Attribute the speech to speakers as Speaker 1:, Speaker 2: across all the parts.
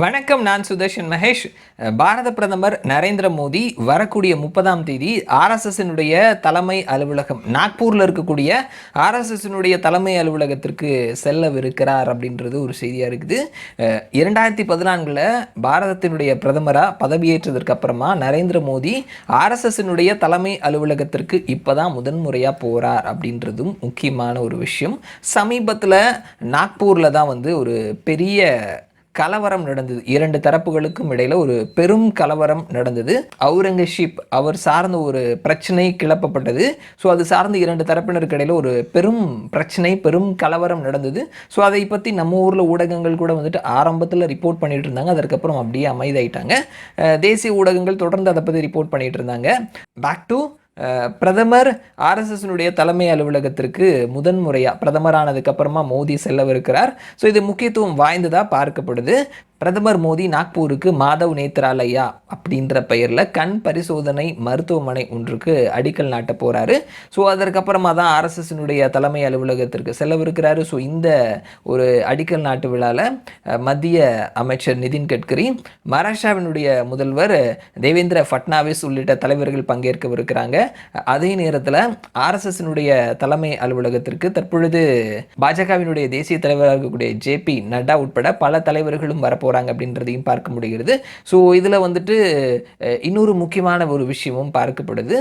Speaker 1: வணக்கம் நான் சுதர்ஷன் மகேஷ். பாரத பிரதமர் நரேந்திர மோடி வரக்கூடிய முப்பதாம் தேதி ஆர்எஸ்எஸ்னுடைய தலைமை அலுவலகம் நாக்பூரில் இருக்கக்கூடிய ஆர்எஸ்எஸ்னுடைய தலைமை அலுவலகத்திற்கு செல்லவிருக்கிறார் அப்படின்றது ஒரு செய்தியாக இருக்குது. இரண்டாயிரத்தி பதினான்கில் பாரதத்தினுடைய பிரதமராக பதவியேற்றதற்கு அப்புறமா நரேந்திர மோடி ஆர்எஸ்எஸ்னுடைய தலைமை அலுவலகத்திற்கு இப்போ தான் முதன்முறையாக போகிறார் அப்படின்றதும் முக்கியமான ஒரு விஷயம். சமீபத்தில் நாக்பூரில் தான் வந்து ஒரு பெரிய கலவரம் நடந்தது. இரண்டு தரப்புகளுக்கும் இடையில் ஒரு பெரும் கலவரம் நடந்தது. அவுரங்கசீப் அவர் சார்ந்த ஒரு பிரச்சனை கிளப்பப்பட்டது. ஸோ அது சார்ந்த இரண்டு தரப்பினருக்கு இடையில் ஒரு பெரும் பிரச்சனை பெரும் கலவரம் நடந்தது. ஸோ அதை பற்றி நம்ம ஊரில் ஊடகங்கள் கூட வந்துட்டு ஆரம்பத்தில் ரிப்போர்ட் பண்ணிட்டு இருந்தாங்க. அதற்கப்புறம் அப்படியே அமைதியாயிட்டாங்க. தேசிய ஊடகங்கள் தொடர்ந்து அதை பற்றி ரிப்போர்ட் பண்ணிட்டு இருந்தாங்க. பேக் டு பிரதமர் ஆர்எஸ்எஸ்னுடைய தலைமை அலுவலகத்திற்கு முதன்முறையாக பிரதமரானதுக்கப்புறமா மோடி செல்லவிருக்கிறார். ஸோ இது முக்கியத்துவம் வாய்ந்ததாக பார்க்கப்படுது. பிரதமர் மோடி நாக்பூருக்கு மாதவ் நேத்ராலயா அப்படின்ற பெயரில் கண் பரிசோதனை மருத்துவமனை ஒன்றுக்கு அடிக்கல் நாட்ட போகிறாரு ஸோ அதற்கப்புறமா தான் ஆர்எஸ்எஸ்னுடைய தலைமை அலுவலகத்திற்கு செல்லவிருக்கிறாரு. ஸோ இந்த ஒரு அடிக்கல் நாட்டு விழாவில் மத்திய அமைச்சர் நிதின் கட்கரி மகாராஷ்டிராவினுடைய முதல்வர் தேவேந்திர ஃபட்னாவிஸ் உள்ளிட்ட தலைவர்கள் பங்கேற்கவிருக்கிறாங்க. அதே நேரத்தில் ஆர்எஸ்எஸ்னுடைய தலைமை அலுவலகத்திற்கு தற்பொழுது பாஜகவினுடைய தேசிய தலைவராக இருக்கக்கூடிய ஜேபி நட்டா உட்பட பல தலைவர்களும் போகிறாங்க அப்படின்றதையும் பார்க்க முடிகிறது. ஸோ இதில் வந்துட்டு இன்னொரு முக்கியமான ஒரு விஷயமும் பார்க்கப்படுது.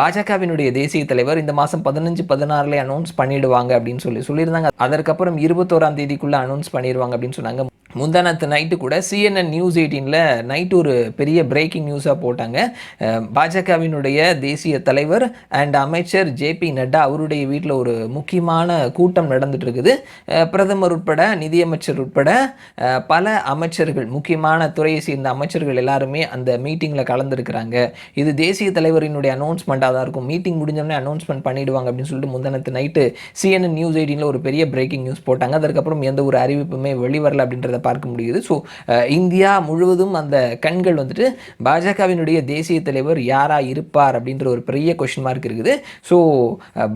Speaker 1: பாஜகவினுடைய தேசிய தலைவர் இந்த மாதம் பதினஞ்சு பதினாறுல அனௌன்ஸ் பண்ணிடுவாங்க அப்படின்னு சொல்லி சொல்லியிருந்தாங்க. அதற்கப்புறம் இருபத்தோராம் தேதிக்குள்ளே அனௌன்ஸ் பண்ணிடுவாங்க அப்படின்னு சொன்னாங்க. முந்தானத்து நைட்டு கூட சிஎன்என் நியூஸ் எயிட்டீனில் நைட்டு ஒரு பெரிய பிரேக்கிங் நியூஸாக போட்டாங்க. பாஜகவினுடைய தேசிய தலைவர் அண்ட் அமைச்சர் ஜேபி நட்டா அவருடைய வீட்டில் ஒரு முக்கியமான கூட்டம் நடந்துட்டு இருக்குது பிரதமர் உட்பட நிதியமைச்சர் உட்பட பல அமைச்சர்கள் முக்கியமான துறையை சேர்ந்த அமைச்சர்கள் எல்லாருமே அந்த மீட்டிங்கில் கலந்துருக்கிறாங்க. இது தேசிய தலைவரினுடைய அனௌன்ஸ்மெண்ட்டாக தான் இருக்கும். மீட்டிங் முடிஞ்சோடனே அனௌன்ஸ்மெண்ட் பண்ணிடுவாங்க அப்படின்னு சொல்லிட்டு முந்தானத்து நைட்டு சிஎன்என் நியூஸ் எயிட்டீனில் ஒரு பெரிய பிரேக்கிங் நியூஸ் போட்டாங்க. அதற்கப்புறம் எந்த ஒரு அறிவிப்புமே வெளிவரல அப்படின்றத பார்க்க முடியுது. ஸோ இந்தியா முழுவதும் அந்த கண்கள் வந்துட்டு பாஜகவினுடைய தேசிய தலைவர் யாரா இருப்பார் அப்படின்ற ஒரு பெரிய கொஷின் மார்க் இருக்குது. ஸோ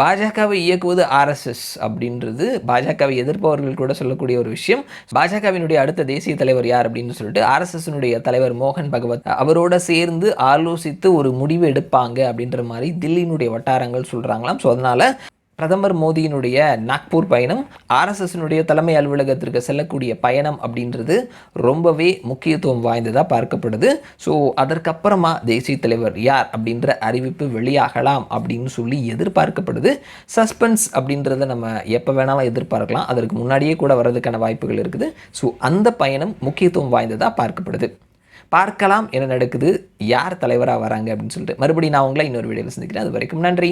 Speaker 1: பாஜகவை இயக்குவது ஆர்எஸ்எஸ் அப்படின்றது பாஜகவை எதிர்ப்பவர்கள் கூட சொல்லக்கூடிய ஒரு விஷயம். பாஜகவினுடைய அடுத்த தேசிய தலைவர் யார் அப்படின்னு சொல்லிட்டு ஆர்எஸ்எஸ்னுடைய தலைவர் மோகன் பகவத் அவரோட சேர்ந்து ஆலோசித்து ஒரு முடிவு எடுப்பாங்க அப்படின்ற மாதிரி தில்லியினுடைய வட்டாரங்கள் சொல்கிறாங்களாம் ஸோ அதனால் பிரதமர் மோடியினுடைய நாக்பூர் பயணம் ஆர்எஸ்எஸ்னுடைய தலைமை அலுவலகத்திற்கு செல்லக்கூடிய பயணம் அப்படின்றது ரொம்பவே முக்கியத்துவம் வாய்ந்ததாக பார்க்கப்படுது. ஸோ அதற்கப்புறமா தேசிய தலைவர் யார் அப்படின்ற அறிவிப்பு வெளியாகலாம் அப்படின்னு சொல்லி எதிர்பார்க்கப்படுது. சஸ்பென்ஸ் அப்படின்றத நம்ம எப்போ வேணாலும் எதிர்பார்க்கலாம். அதற்கு முன்னாடியே கூட வர்றதுக்கான வாய்ப்புகள் இருக்குது. ஸோ அந்த பயணம் முக்கியத்துவம் வாய்ந்ததாக பார்க்கப்படுது. பார்க்கலாம் என்ன நடக்குது. யார் தலைவராக வராங்க அப்படின்னு சொல்லிட்டு. மறுபடியும் நான் உங்களை இன்னொரு வீடியோவில் சந்திக்கிறேன். அது வரைக்கும் நன்றி.